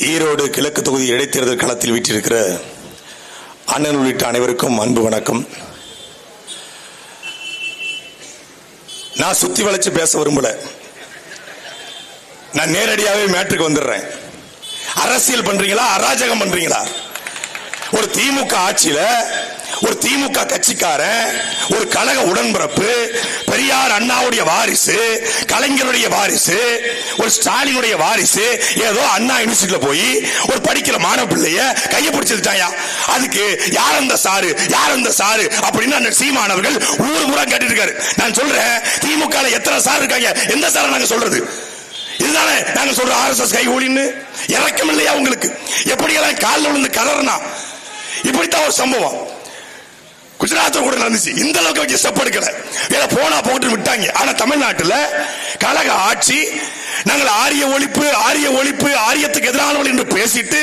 ஈரோடு கிழக்கு தொகுதி இடைத்தேர்தல் களத்தில் வீற்றிருக்கிற அண்ணன் உள்ளிட்ட அனைவருக்கும் அன்பு வணக்கம். நான் சுத்தி வளைச்சு பேச விரும்பல. நான் நேரடியாவே மேட்ருக்கு வந்துடுறேன். அரசியல் பண்றீங்களா? அராஜகம் பண்றீங்களா? ஒரு திமுக ஆட்சியில ஒரு திமுக கட்சிக்காரன் ஒரு கழக உடன்பிறப்பு பெரியார் அண்ணாவுடைய வாரிசு கலைஞருடைய வாரிசு ஒரு ஸ்டாலினுடைய வாரிசு ஏதோ அண்ணா யூனிவர்சிட்டியில போய் ஒரு படிக்கிற மாணவ பிள்ளைய கையை பிடிச்சிருச்சாயா அதுக்கு யார் அந்த சாரு யார் அந்த சாரு அப்படின்னு அந்த சீமானவர்கள் ஊர் முறை கேட்டிருக்காரு இருக்காரு நான் சொல்றேன் திமுக எத்தனை சார் இருக்காங்க? எந்த சாரை நாங்க சொல்றது? இதுதானே நாங்க சொல்றோம் ஆர்எஸ்எஸ் கை ஊழின்னு இறக்கம் இல்லையா உங்களுக்கு? எப்படியெல்லாம் காலில் விழுந்து கலர்னா இப்படித்தான் ஒரு சம்பவம். குஜராத்தில் கூட நடந்துச்சு. இந்த அளவுக்கு வச்சு ஸ்டெப் எடுக்கல போனா போட்டு விட்டாங்க. ஆனா தமிழ்நாட்டுல கழக ஆட்சி நாங்கள் ஆரிய ஒழிப்பு ஆரிய ஒழிப்பு ஆரியத்துக்கு எதிரானவர்கள் என்று பேசிட்டு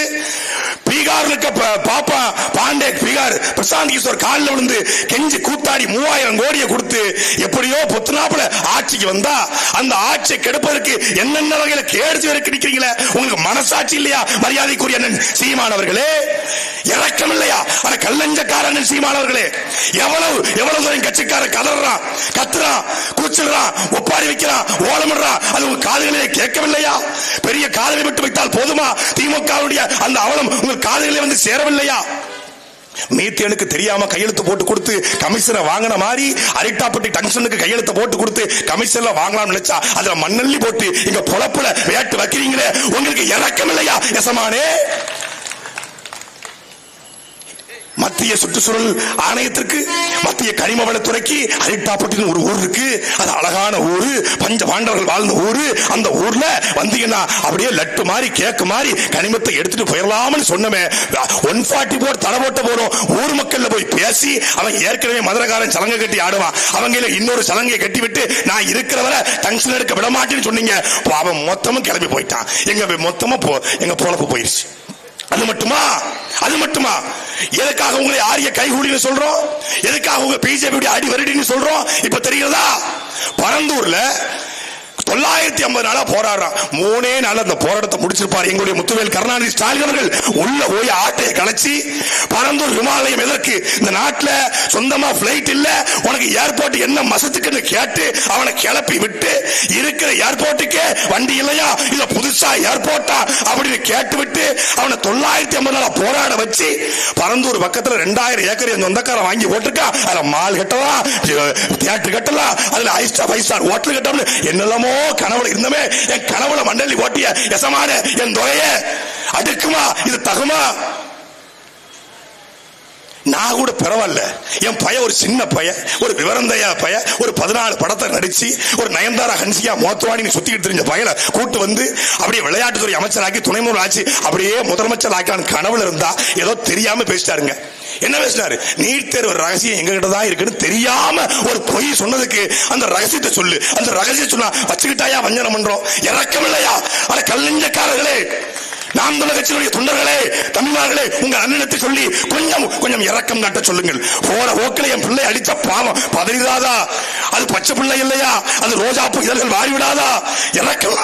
பீகார்ல இருக்க பாப்பா பாண்டே பீகார். பிரசாந்த் கிஷோர் காலில் விழுந்து கெஞ்சி கூத்தாடி மூவாயிரம் கோடியை கொடுத்து எப்படியோ பொத்துனாப்புல ஆட்சிக்கு வந்தா அந்த ஆட்சியை கெடுப்பதற்கு என்னென்ன வகையில கேடு வரைக்கும் நிக்கிறீங்களே? உங்களுக்கு மனசாட்சி இல்லையா? மரியாதைக்குரிய அண்ணன் சீமானவர்களே இறக்கம் இல்லையா? ஆனா கல்லஞ்சக்காரன் சீமானவர்களே எவ்வளவு எவ்வளவு தூரம் கட்சிக்காரன் கதறான் கத்துறான் கூச்சிடுறான் ஒப்பாரி வைக்கிறான் ஓலமிடுறான் அது உங்க காதுகளிலே கேட்கவில்லையா? பெரிய காதலை விட்டு வைத்தால் போதுமா? திமுகவுடைய அந்த அவலம் உங்கள் காதுகளிலே வந்து சேரவில்லையா? மீத்தேனுக்கு தெரியாம கையெழுத்து போட்டு கொடுத்து கமிஷனை வாங்கின மாதிரி அரிட்டாப்பட்டி டங்ஷனுக்கு கையெழுத்து போட்டு கொடுத்து கமிஷன்ல வாங்கலாம் நினைச்சா அதுல மண்ணள்ளி போட்டு இங்க பொழப்புல வேட்டு வைக்கிறீங்களே உங்களுக்கு இறக்கம் இல்லையா எசமானே? மத்திய சுற்றுச்சூழல் ஆணையத்திற்கு மத்திய கனிம வளத்துறைக்கு அரிட்டாப்பட்டின் ஒரு ஊர் இருக்கு. அது அழகான ஊரு பஞ்ச பாண்டவர்கள் வாழ்ந்த ஊரு. அந்த ஊர்ல வந்தீங்கன்னா அப்படியே லட்டு மாதிரி கேக்கு மாதிரி கனிமத்தை எடுத்துட்டு போயிடலாம்னு சொன்னமே. ஒன் ஃபார்ட்டி போர் தடை போட்ட போறோம். ஊர் மக்கள்ல போய் பேசி அவன் ஏற்கனவே மதுரகாரன் சலங்கை கட்டி ஆடுவான். அவங்கள இன்னொரு சலங்கையை கட்டி விட்டு நான் இருக்கிறவரை டங்ஷன் எடுக்க விட மாட்டேன்னு சொன்னீங்க. அப்போ அவன் மொத்தமும் கிளம்பி போயிட்டான். எங்க மொத்தமா போ எங்க பொழப்பு போயிருச்சு. அது மட்டுமா? அது மட்டுமா? எதுக்காக உங்களை ஆரிய கைகூடின்னு சொல்றோம்? எதுக்காக உங்க பிஜேபி அடி வருடின்னு சொல்றோம்? இப்ப தெரிகிறதா? பரந்தூர்ல தொள்ளாயிரத்தி ஐம்பது நாளா போராடுறான். மூணே நாள் அந்த போராட்டத்தை முடிச்சிருப்பார். எங்களுடைய முத்துவேல் கருணாநிதி ஸ்டாலின் அவர்கள். உள்ள போய் ஆட்டையை கலைச்சி பரந்தூர் விமானயம் எதற்கு? இந்த நாட்டில் சொந்தமா பிளைட் இல்ல. உனக்கு ஏர்போர்ட் என்ன மசத்துக்குன்னு கேட்டு அவனை கிளப்பி விட்டு இருக்கிற ஏர்போர்ட்டுக்கு வண்டி இல்லையா? இல்ல புதுசா ஏர்போர்ட்டா அப்படின்னு கேட்டு விட்டு அவனை தொள்ளாயிரத்தி ஐம்பது நாளா போராட வச்சு பரந்தூர் பக்கத்துல ரெண்டாயிரம் ஏக்கர் என் சொந்தக்காரன் வாங்கி போட்டிருக்கா. அதுல மால் கட்டலாம் தியேட்டர் கட்டலாம் அதுல ஐஸ்டா ஃபைவ் ஸ்டார் ஹோட்டல் கட்டலாம் என்னெல்லாமோ கனவுல இருந்தமே. என் கனவுல மண்டலி ஓட்டிய எசமான என் துறைய அடுக்குமா? இது தகுமா? நான் கூட பரவாயில்ல. என் பையன் ஒரு சின்ன பையன் ஒரு விவரந்தையா பையன் ஒரு பதினாலு படத்தை நடிச்சு ஒரு நயன்தாரா ஹன்சியா மோத்தவாணி சுத்திக்கிட்டு தெரிஞ்ச பையனை கூட்டு வந்து அப்படியே விளையாட்டுத்துறை அமைச்சராக்கி துணை முதல் ஆச்சு அப்படியே முதலமைச்சர் ஆக்கான கனவுல இருந்தா ஏதோ தெரியாம பேசிட்டாருங்க. என்ன பேசினாரு? நீட் தேர்வு ரகசியம் எங்ககிட்ட தான் இருக்குன்னு தெரியாம ஒரு பொய் சொன்னதுக்கு அந்த ரகசியத்தை சொல்லு. அந்த ரகசியம் சொன்னா வச்சுக்கிட்டாயா வஞ்சனம் பண்றோம்? இறக்கம் இல்லையா அட கல்லஞ்சக்காரர்களே நாம் தமிழக கட்சியினுடைய தொண்டர்களே தமிழ்நாடுகளே உங்க அண்ணனத்தை சொல்லி கொஞ்சம் கொஞ்சம் இறக்கம் காட்ட சொல்லுங்கள். போற ஓக்கில என் பிள்ளை அடித்த பாவம். பதறிடாதா? அது பச்சை பிள்ளை இல்லையா? அது ரோஜாப்பூ இதழ்கள் வாடிவிடாதா இறக்கம்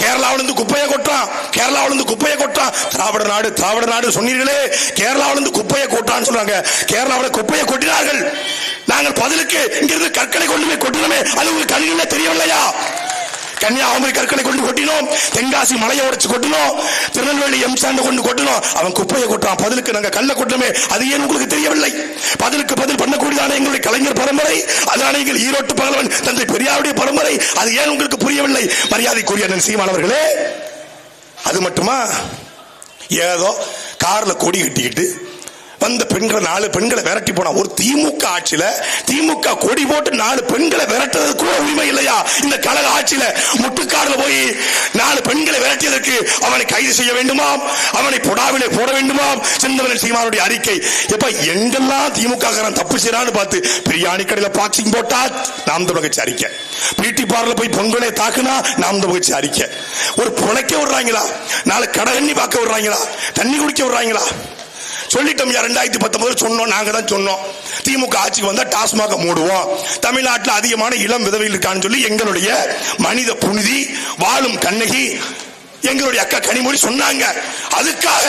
கேரளாவிலிருந்து குப்பையை கொட்டான். கேரளாவிலிருந்து குப்பையை கொட்டான். திராவிட நாடு திராவிட நாடு சொன்னீர்களே. கேரளாவிலிருந்து குப்பையை கொட்டான்னு சொல்றாங்க கேரளாவில் குப்பையை கொட்டினார்கள். நாங்கள் பதிலுக்கு இங்கிருந்து கற்களை கொண்டு போய் கொட்டினோமே. அது உங்களுக்கு கண்ணிலே தெரியவில்லையா? கன்னியாகுமரி கற்களை கொண்டு கொட்டினோம். தென்காசி மலையை உடைச்சு கொட்டினோம். திருநெல்வேலி எம்சாண்ட கொண்டு கொட்டினோம். அவன் குப்பையை கொட்டான் பதிலுக்கு நாங்கள் கல்ல கொட்டணுமே. அது ஏன் உங்களுக்கு தெரியவில்லை? பதிலுக்கு பதில் பண்ணக்கூடியதான எங்களுடைய கலைஞர் பரம்பரை? அதனால எங்கள் ஈரோட்டு பகலவன் தந்தை பெரியாருடைய பரம்பரை. அது ஏன் உங்களுக்கு புரியவில்லை? மரியாதைக்குரிய அண்ணன் சீமானவர்களே அது மட்டுமா? ஏதோ கார்ல கொடி கட்டிக்கிட்டு வந்த பெண்களை நாலு பெண்களை விரட்டி போனா ஒரு திமுக ஆட்சியில திமுக கொடி போட்டு நாலு பெண்களை விரட்டுறது கூட உரிமை இல்லையா? இந்த கழக ஆட்சியில முட்டுக்காடுல போய் நாலு பெண்களை விரட்டியதற்கு அவனை கைது செய்ய வேண்டுமாம் அவனை பொடாவிலே போட வேண்டுமாம் செந்தவன் சீமானுடைய அறிக்கை. எப்ப எங்கெல்லாம் திமுக காரன் தப்பு செய்யறான்னு பார்த்து பிரியாணி கடையில பாக்ஸிங் போட்டா நாம் தமிழ் அறிக்கை பியூட்டி பார்ல போய் பொங்கலை தாக்குனா நாம் தமிழ் அறிக்கை ஒரு புழைக்க விடுறாங்களா? நாலு கடகண்ணி பார்க்க விடுறாங்களா? தண்ணி குடிக்க விடுறாங்களா? சொல்லிட்டோம் ரெண்டாயிரத்தி பத்தொன்பது சொன்னோம் நாங்க தான் சொன்னோம். திமுக ஆட்சிக்கு வந்தா டாஸ்மாக மூடுவோம். தமிழ்நாட்டில் அதிகமான இளம் விதவைகள் இருக்கான்னு சொல்லி எங்களுடைய மனித புனிதி வாழும் கண்ணகி எங்களுடைய அக்கா கனிமொழி சொன்னாங்க. அதுக்காக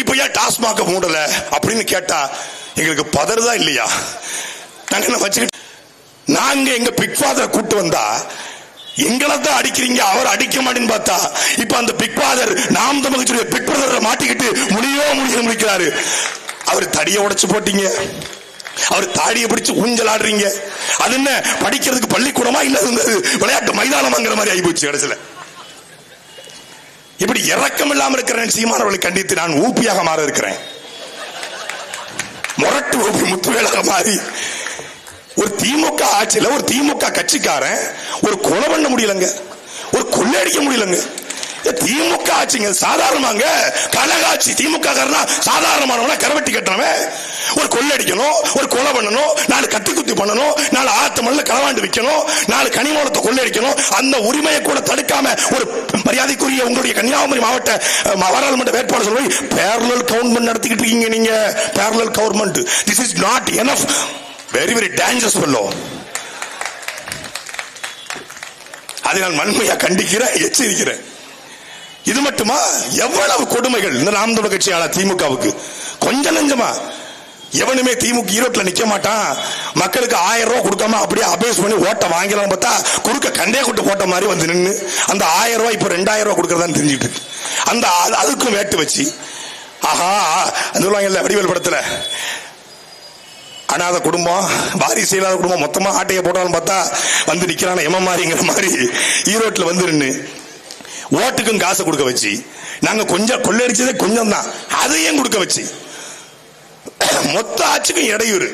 இப்ப ஏன் டாஸ்மாக மூடல அப்படின்னு கேட்டா எங்களுக்கு பதறுதா இல்லையா? நாங்க என்ன வச்சுக்கிட்டு நாங்க எங்க பிக் ஃபாதரை கூட்டு வந்தா எங்களை தான் அடிக்கிறீங்க அவர் அடிக்க மாட்டேன்னு பார்த்தா இப்ப அந்த பிக் ஃபாதர் நாம் தமிழ் பிக் பிரதரை மாட்டிக்கிட்டு முடியோ முடிய முடிக்கிறாரு அவர் தடியை உடைச்சு போட்டீங்க. அவர் தாடியை பிடிச்சு ஊஞ்சல் ஆடுறீங்க. அது என்ன படிக்கிறதுக்கு பள்ளிக்கூடமா? இல்ல விளையாட்டு மைதானமாங்கிற மாதிரி ஆகிப்போச்சு கடைசியில. இப்படி இறக்கம் இல்லாம இருக்கிற சீமானவர்களை கண்டித்து நான் ஊப்பியாக மாற இருக்கிறேன். முரட்டு ஊப்பி முத்துவேலாக மாறி ஒரு திமுக ஆட்சியில ஒரு திமுக கட்சிக்காரன் ஒரு கொலை பண்ண முடியலங்க. ஒரு கொள்ளையடிக்க முடியலங்க. திமுக ஆட்சிங்க சாதாரணமாங்க. கலகாட்சி திமுக காரனா சாதாரணமானவனா கரவெட்டி கட்டுறவன். ஒரு கொள்ளடிக்கணும் ஒரு கொலை பண்ணணும் நாலு கத்தி குத்தி பண்ணணும் நாலு ஆத்து மண்ணில் களவாண்டு விற்கணும் நாலு கனிமூலத்தை கொள்ளடிக்கணும் அந்த உரிமையை கூட தடுக்காம ஒரு மரியாதைக்குரிய உங்களுடைய கன்னியாகுமரி மாவட்ட வாராளுமன்ற பாராளுமன்ற வேட்பாளர் சொல்லி பேரலல் கவர்மெண்ட் நடத்திக்கிட்டு இருக்கீங்க நீங்க. Parallel government this is not enough very very dangerous fellow அதை நான் வன்மையா கண்டிக்கிறேன் எச்சரிக்கிறேன் இது மட்டுமா? எவ்வளவு கொடுமைகள். இந்த நாம் தமிழ் கட்சியாளர் திமுகவுக்கு. கொஞ்சம் நஞ்சமா. எவனுமே திமுக ஈரோட்டில் நிக்க மாட்டான். மக்களுக்கு ஆயிரம் ரூபாய் கொடுக்காம அப்படியே அபேஸ் பண்ணி ஓட்ட வாங்கலாம் பார்த்தா குறுக்க கண்டே கொட்டு போட்ட மாதிரி வந்து நின்று அந்த ஆயிரம் ரூபாய் இப்போ ரெண்டாயிரம் ரூபாய் கொடுக்கறதா தெரிஞ்சுட்டு இருக்கு. அந்த அதுக்கும் வேட்டு வச்சு ஆஹா அந்த சொல்லுவாங்கல்ல வடிவேல் படத்துல அனாத குடும்பம் வாரிசு இல்லாத குடும்பம் மொத்தமா ஆட்டையை போட்டாலும் பார்த்தா வந்து நிக்கிறான எம மாதிரிங்கிற மாதிரி ஈரோட்டில் வந்துருன்னு ஓட்டுக்கும் காசை கொடுக்க வச்சு நாங்க கொஞ்சம் கொள்ளடிச்சதே கொஞ்சம் தான் அதையும் கொடுக்க வச்சு. மொத்த ஆட்சிக்கும் இடையூறு.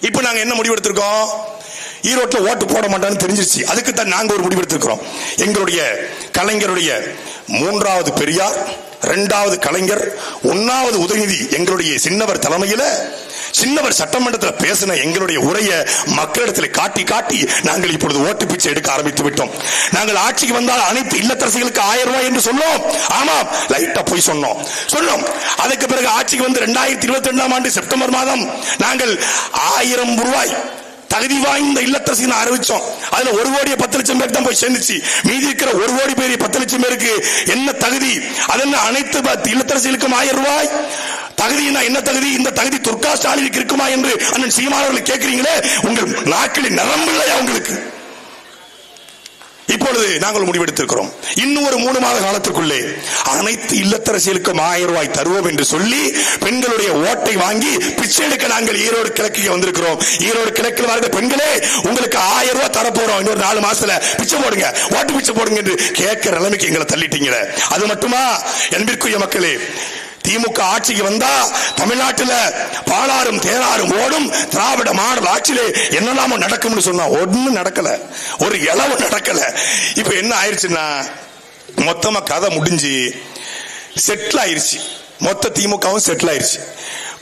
இப்ப நாங்க என்ன முடிவெடுத்திருக்கோம்? ஈரோட்ல ஓட்டு போட மாட்டான்னு தெரிஞ்சிருச்சு. அதுக்கு தான் நாங்க ஒரு முடிவெடுத்திருக்கிறோம். எங்களுடைய கலைஞருடைய மூன்றாவது பெரியார் இரண்டாவது கலைஞர் ஒன்னாவது உதயநிதி எங்களுடைய சின்னவர் தலைமையில சின்னவர் சட்டமன்றத்தில் பேசின எங்களுடைய உரையை மக்களிடத்தில் காட்டி காட்டி நாங்கள் இப்பொழுது ஓட்டு பிச்சை எடுக்க ஆரம்பித்து விட்டோம். நாங்கள் ஆட்சிக்கு வந்தால் அனைத்து இல்லத்தரசிகளுக்கு ஆயிரம் ரூபாய் என்று சொன்னோம். ஆமாம் லைட்டா போய் சொன்னோம். சொன்னோம். அதுக்கு பிறகு ஆட்சிக்கு வந்து ரெண்டாயிரத்தி இருபத்தி ரெண்டாம் ஆண்டு செப்டம்பர் மாதம் நாங்கள் ஆயிரம் ரூபாய் தகுதி வாய்ந்த இல்லத்தரசின்னு அறிவிச்சோம். அதுல ஒரு கோடியே பத்து லட்சம் பேருக்கு தான் போய் சேர்ந்துச்சு. மீதி இருக்கிற ஒரு கோடி பேர் பத்து லட்சம் பேருக்கு என்ன தகுதி? அதென்ன அனைத்து இல்லத்தரசிகளுக்கும் ஆயிரம் ரூபாய்? தகுதினா என்ன தகுதி? இந்த தகுதி துர்கா ஸ்டாலினுக்கு இருக்குமா என்று அண்ணன் சீமானவர்கள் கேட்கிறீங்களே உங்கள் நாட்களில் நரம்பு இல்லையா உங்களுக்கு? இப்பொழுது நாங்கள் முடிவெடுத்திருக்கிறோம். இன்னும் ஒரு மூணு மாத காலத்துக்குள்ளே அனைத்து இல்லத்தரசியலுக்கும் ஆயிரம் ரூபாய் தருவோம் என்று சொல்லி பெண்களுடைய ஓட்டை வாங்கி பிச்சை எடுக்க நாங்கள் ஈரோடு கிழக்கு வந்திருக்கிறோம். ஈரோடு கிழக்கில் வாழ்ந்த பெண்களே உங்களுக்கு ஆயிரம் ரூபாய் தரப்போறோம். இன்னொரு நாலு மாசத்துல பிச்சை போடுங்க ஓட்டு பிச்சை போடுங்க என்று கேட்கிற நிலைமைக்கு எங்களை தள்ளிட்டீங்களே. அது மட்டுமா? என்பிற்குரிய மக்களே திமுக ஆட்சிக்கு வந்தா தமிழ்நாட்டில் பாலாறும் தேராறும் ஓடும். திராவிட மாடல் ஆட்சியிலே என்னெல்லாமோ நடக்கும்னு சொன்னா ஒன்றும் நடக்கல. ஒரு இளவு நடக்கல. இப்ப என்ன ஆயிடுச்சுன்னா மொத்தமா கதை முடிஞ்சு செட்டில் ஆயிருச்சு. மொத்த திமுகவும் செட்டில் ஆயிருச்சு.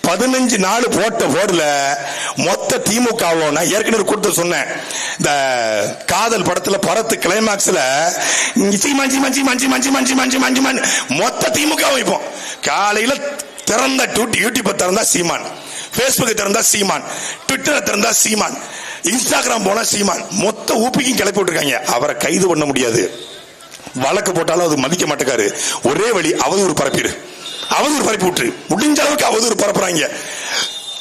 பதினஞ்சு நாள் போட்ட போர்டில் மொத்த திமுகவும் நான் ஏற்கனவே கொடுத்து சொன்னேன். இந்த காதல் படத்தில் படத்து கிளைமாக்ஸில் மஞ்சி மஞ்சி மஞ்சி மஞ்சி மஞ்சி மஞ்சி மஞ்சி மஞ்சி மொத்த திமுக வைப்போம். காலையில் திறந்த டூட்டி யூடியூப் திறந்தா சீமான். பேஸ்புக் திறந்தா சீமான். ட்விட்டரை திறந்தா சீமான். இன்ஸ்டாகிராம் போனா சீமான். மொத்த ஊப்பிக்கும் கிளப்பி விட்டுருக்காங்க. அவரை கைது பண்ண முடியாது. வழக்கு போட்டாலும் அது மதிக்க மாட்டேக்காரு. ஒரே வழி அவதூறு பரப்பிடு. அவதூறு பரப்பி விட்டுரு. முடிஞ்ச அளவுக்கு அவதூறு பரப்புறாங்க.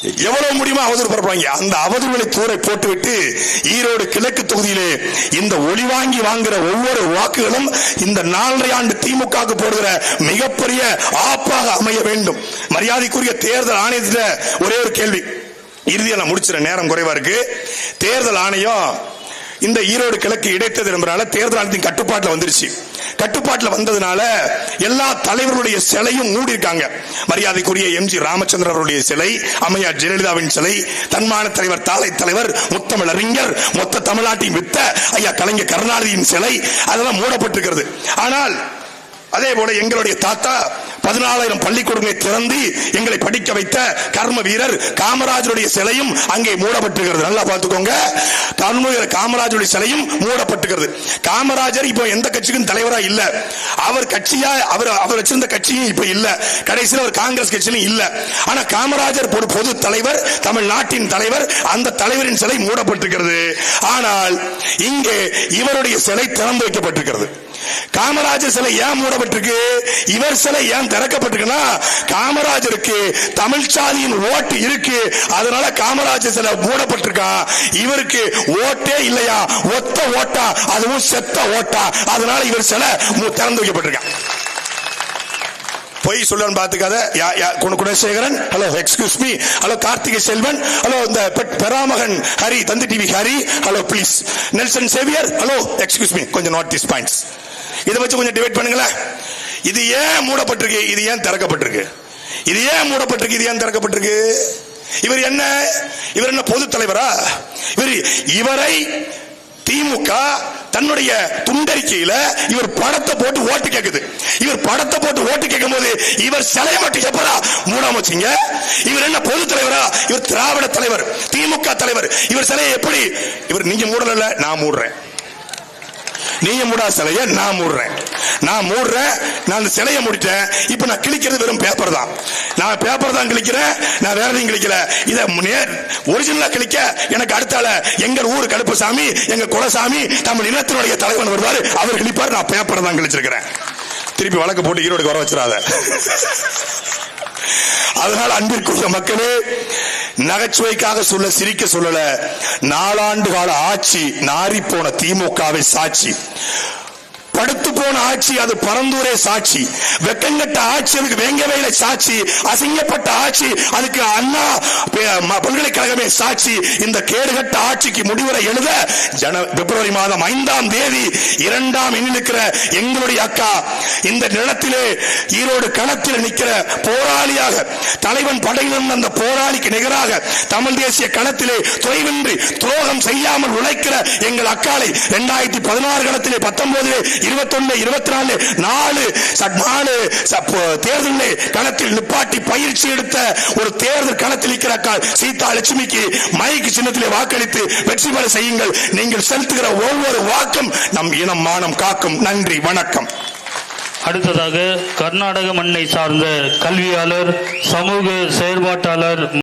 எவ்வளவு முடியுமோ அவதூறு பரப்புறாங்க. அந்த அவதூறுகளை தூரை போட்டுவிட்டு ஈரோடு கிழக்கு தொகுதியிலே இந்த ஒளி வாங்கி வாங்குற ஒவ்வொரு வாக்குகளும் இந்த நாலரை ஆண்டு திமுக போடுகிற மிகப்பெரிய ஆப்பாக அமைய வேண்டும். மரியாதைக்குரிய தேர்தல் ஆணையத்துல ஒரே ஒரு கேள்வி. இறுதியா நான் முடிச்சிட நேரம் குறைவா இருக்கு. தேர்தல் ஆணையம் இந்த ஈரோடு கிழக்கு இடைத்தேர்தல் என்பதனால தேர்தல் ஆணையத்தின் கட்டுப்பாட்டில் வந்துருச்சு. கட்டுப்பாட்டில் வந்ததுனால எல்லா தலைவர்களுடைய சிலையும் மூடி இருக்காங்க மரியாதைக்குரிய எம் ஜி ராமச்சந்திரன் அவருடைய சிலை அம்மையார் ஜெயலலிதாவின் சிலை தன்மான தலைவர் தாலை தலைவர் முத்தமிழறிஞர் மொத்த தமிழ்நாட்டின் வித்த ஐயா கலைஞர் கருணாநிதியின் சிலை அதெல்லாம் மூடப்பட்டிருக்கிறது. ஆனால் அதே போல எங்களுடைய தாத்தா பதினாலாயிரம் பள்ளிக்கூடங்களை திறந்து எங்களை படிக்க வைத்த கர்ம வீரர் காமராஜருடைய சிலையும் அங்கே மூடப்பட்டிருக்கிறது. நல்லா பார்த்துக்கோங்க. கர்ம காமராஜருடைய சிலையும் மூடப்பட்டிருக்கிறது. காமராஜர் இப்போ எந்த கட்சிக்கும் தலைவரா இல்ல. அவர் கட்சியா அவர் அவர் வச்சிருந்த கட்சியும் இப்ப இல்ல. கடைசியில் அவர் காங்கிரஸ் கட்சியிலும் இல்ல. ஆனா காமராஜர் ஒரு பொது தலைவர் தமிழ்நாட்டின் தலைவர் அந்த தலைவரின் சிலை மூடப்பட்டிருக்கிறது. ஆனால் இங்கே இவருடைய சிலை திறந்து வைக்கப்பட்டிருக்கிறது. காமராஜர் சிலை ஏன் மூடப்பட்டிருக்கு? இவர் சிலை ஏன் திறக்கப்பட்டிருக்குன்னா காமராஜருக்கு தமிழ்சாலியின் ஓட்டு இருக்கு. அதனால காமராஜர் சிலை மூடப்பட்டிருக்கா? இவருக்கு ஓட்டே இல்லையா? ஒத்த ஓட்டா? அதுவும் செத்த ஓட்டா? அதனால இவர் சிலை திறந்து வைக்கப்பட்டிருக்கான் பொய் சொல்லு பாத்துக்காத யா- Gunasekaran. Hello excuse me hello Karthigai Selvan. Hello இந்த பெட்- பெராமகன் Hari Thanthi TV Hari. Hello please Nelson Xavier. Hello excuse me கொஞ்சம் நோட் திஸ் பாயிண்ட்ஸ் இதை வச்சு கொஞ்சம் டிவைட் பண்ணுங்களேன். இது ஏன் மூடப்பட்டிருக்கு? இது ஏன் திறக்கப்பட்டிருக்கு? இது ஏன் மூடப்பட்டிருக்கு? இது ஏன் திறக்கப்பட்டிருக்கு? இவர் என்ன? இவர் என்ன பொது தலைவரா? இவர் இவரை திமுக தன்னுடைய துண்டறிக்கையில இவர் படத்தை போட்டு ஓட்டு கேக்குது. இவர் படத்தை போட்டு ஓட்டு கேட்கும் போது இவர் சிலையை மட்டும் எப்படா மூடாம வச்சீங்க? இவர் என்ன பொது தலைவரா? இவர் திராவிட தலைவர் திமுக தலைவர். இவர் சிலையை எப்படி? இவர் நீங்க மூடல நான் மூடுறேன். நீயும் மூடா சிலைய நான் மூடுறேன். நான் மூடுறேன் நான் அந்த சிலையை முடிட்டேன். இப்போ நான் கிழிக்கிறது வெறும் பேப்பர் தான். நான் பேப்பர் தான் கிழிக்கிறேன் நான் வேற எதையும் கிழிக்கல. இதை நேர் ஒரிஜினலாக கிழிக்க எனக்கு அடுத்தால எங்கள் ஊர் கடுப்புசாமி எங்கள் குலசாமி தமிழ் இனத்தினுடைய தலைவன் வருவார் அவர் கிழிப்பார் நான் பேப்பர் தான் கிழிச்சிருக்கிறேன். திருப்பி வழக்கு போட்டு ஈரோடுக்கு வர வச்சிடாத. அதனால் அன்பிற்குரிய மக்களே நகைச்சுவைக்காக சொல்ல சிரிக்க சொல்லல. நாலாண்டு கால ஆட்சி நாரி போன திமுகவை சாட்சி. படுத்து போன ஆட்சி அது பரந்தூரே சாட்சி. வெக்கங்கட்ட ஆட்சி அதுக்கு வேங்கவேல சாட்சி. அசிங்கப்பட்ட ஆட்சி அதுக்கு அண்ணா பல்கலைக்கழகமே சாட்சி. இந்த கேடுகட்ட ஆட்சிக்கு முடிவுரை எழுத ஜன பிப்ரவரி மாதம் ஐந்தாம் தேதி இரண்டாம் எண்ணி எங்களுடைய அக்கா இந்த நிலத்திலே ஈரோடு களத்தில் நிற்கிற போராளியாக தலைவன் படையில் அந்த போராளிக்கு நிகராக தமிழ் தேசிய களத்திலே தொய்வின்றி துரோகம் செய்யாமல் உழைக்கிற எங்கள் அக்காலை இரண்டாயிரத்தி பதினாறு களத்திலே பத்தொன்பதிலே இருபத்தொன்னு இருபத்தி நாலு நாலு நாலு ச- களத்தில் நிப்பாட்டி பயிற்சி எடுத்த ஒரு தேர்தல் களத்தில் இருக்கிற சீதா லட்சுமிக்கு மைக்கு சின்னத்திலே வாக்களித்து வெற்றி பெற செய்யுங்கள். நீங்கள் செலுத்துகிற ஒவ்வொரு வாக்கும் நம் இனம் மானம் காக்கும். நன்றி வணக்கம். அடுத்ததாக கர்நாடக மண்ணை சார்ந்த கல்வியாளர் சமூக செயற்பாட்டாளர்